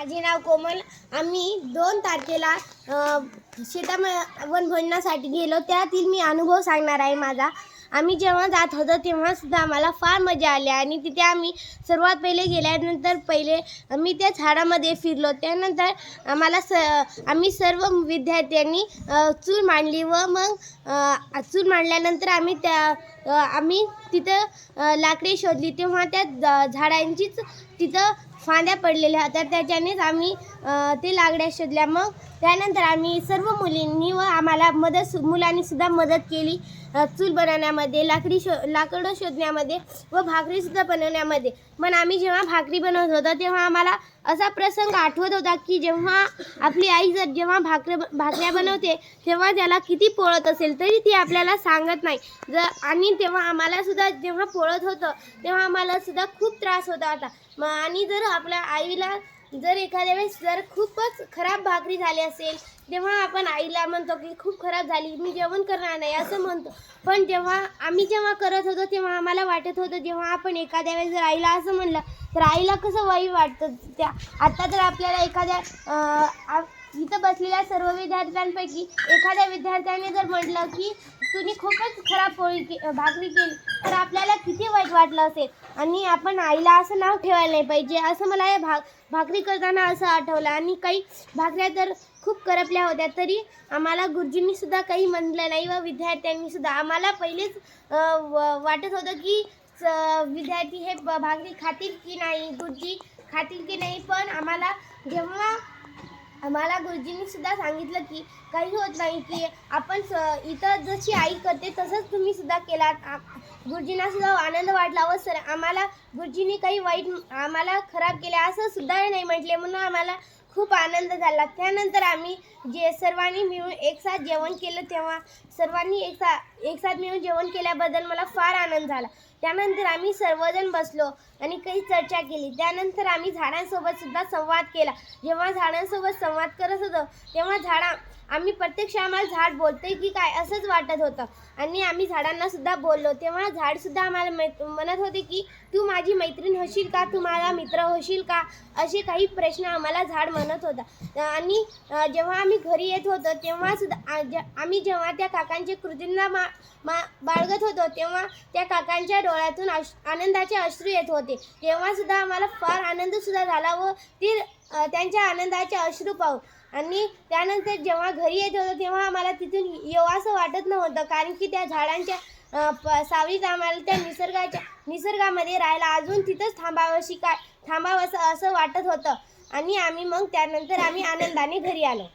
माझे नाव कोमल. आम्ही दोन तारखेला शेताम शेतामध्ये वनभोजनासाठी गेलो. त्यातील मी अनुभव सांगणार आहे माझा. आम्ही जेव्हा जात होतो तेव्हासुद्धा आम्हाला फार मजा आली आणि तिथे आम्ही सर्वात पहिले गेल्यानंतर पहिले आम्ही त्या झाडामध्ये फिरलो. त्यानंतर आम्हाला स आम्ही सर्व विद्यार्थ्यांनी चूल मांडली व मग चूल मांडल्यानंतर आम्ही त्या आम्ही तिथं लाकडी शोधली. तेव्हा त्या झाडांचीच तिथं फांद्या पडलेल्या होत्या त्याच्यानेच आम्ही ते लाकड्या शोधल्या. मग त्यानंतर आम्ही सर्व मुलींनी व आम्हाला मदत मुलांनीसुद्धा मदत केली. चूल बनवण्यामध्ये लाकडी शो लाकडं शोधण्यामध्ये व भाकरीसुद्धा बनवण्यामध्ये. पण आम्ही जेव्हा भाकरी बनवत होतो तेव्हा आम्हाला असा प्रसंग आठवत होता की जेव्हा आपली आई जर जेव्हा भाकर भाकऱ्या बनवते तेव्हा त्याला किती पोळत असेल तरी ती आपल्याला सांगत नाही. जर आणि तेव्हा आम्हालासुद्धा जेव्हा पोळत होतं तेव्हा आम्हालासुद्धा खूप त्रास होता होता. मग आणि जर आपल्या आईला जर एखाद्या वेळेस जर खूपच खराब भाकरी झाली असेल तेव्हा आपण आईला म्हणतो की खूप खराब झाली मी जेवण करणार नाही असं म्हणतो. पण जेव्हा आम्ही जेव्हा करत होतो तेव्हा आम्हाला वाटत होतं जेव्हा आपण एखाद्या वेळेस जर आईला असं म्हणलं तर आईला कसं वाई वाटतं त्या. आता तर आपल्याला एखाद्या इथं बसलेल्या सर्व विद्यार्थ्यांपैकी एखाद्या विद्यार्थ्याने जर म्हटलं की तुम्ही खूपच खराब पोळी के भाकरी केली तर आपल्याला किती वाईट वाटलं असेल? आणि आपण आईला असं नाव ठेवायला नाही पाहिजे. असं मला या भाग भाकरी करताना असं आठवलं. आणि काही भाकऱ्या तर खूप करपल्या होत्या तरी आम्हाला गुरुजींनीसुद्धा काही म्हणलं नाही व विद्यार्थ्यांनीसुद्धा आम्हाला पहिलेच व- वाटत होतं की स- विद्यार्थी हे भाकरी खातील की नाही गुरुजी खातील की नाही पण आम्हाला जेव्हा आम्हाला गुरुजींनी सुद्धा सांगितलं की काही होत नाही की आपण स इथं जशी आई करते तसंच तुम्ही सुद्धा केलात. गुरुजींना सुद्धा आनंद वाटला. व सर आम्हाला गुरुजींनी काही वाईट आम्हाला खराब केले असं सुद्धा नाही म्हटले. म्हणून आम्हाला खूप आनंद झाला. त्यानंतर आम्ही जे सर्वांनी मिळून एकसाथ जेवण केलं तेव्हा सर्वांनी एकसा एकसाथ मिळून जेवण केल्याबद्दल मला फार आनंद झाला. त्यानंतर आम्ही सर्वजण बसलो आणि काही चर्चा केली. त्यानंतर आम्ही झाडांसोबत सुद्धा संवाद केला. जेव्हा झाडांसोबत संवाद करत होतो तेव्हा झाडा आम्ही प्रत्यक्ष आम्हाला झाड बोलते की काय असंच वाटत होतं. आणि आम्ही झाडांना सुद्धा बोललो. तेव्हा झाडसुद्धा आम्हाला मै म्हणत होते की तू माझी मैत्रीण होशील का? तू माझा मित्र होशील का? असे काही प्रश्न आम्हाला झाड म्हणत होता. आणि जेव्हा आम्ही घरी येत होतो तेव्हा सुद्धा आम्ही जेव्हा त्या काका काकांची कृतींना मा मा बाळगत होतो तेव्हा त्या काकांच्या डोळ्यातून आनंदाचे अश्रू येत होते. तेव्हा सुद्धा आम्हाला फार आनंद सुद्धा झाला व ती त्यांच्या आनंदाचे अश्रू पाहू. आणि त्यानंतर जेव्हा घरी येत होतो तेव्हा आम्हाला तिथून येवासं वाटत नव्हतं कारण की त्या झाडांच्या प- सावलीत आम्हाला त्या निसर्गाच्या निसर्गामध्ये राहायला अजून तिथंच थांबावंशी काय थांबावंसं असं वाटत होतं. आणि आम्ही मग त्यानंतर आम्ही आनंदाने घरी आलो.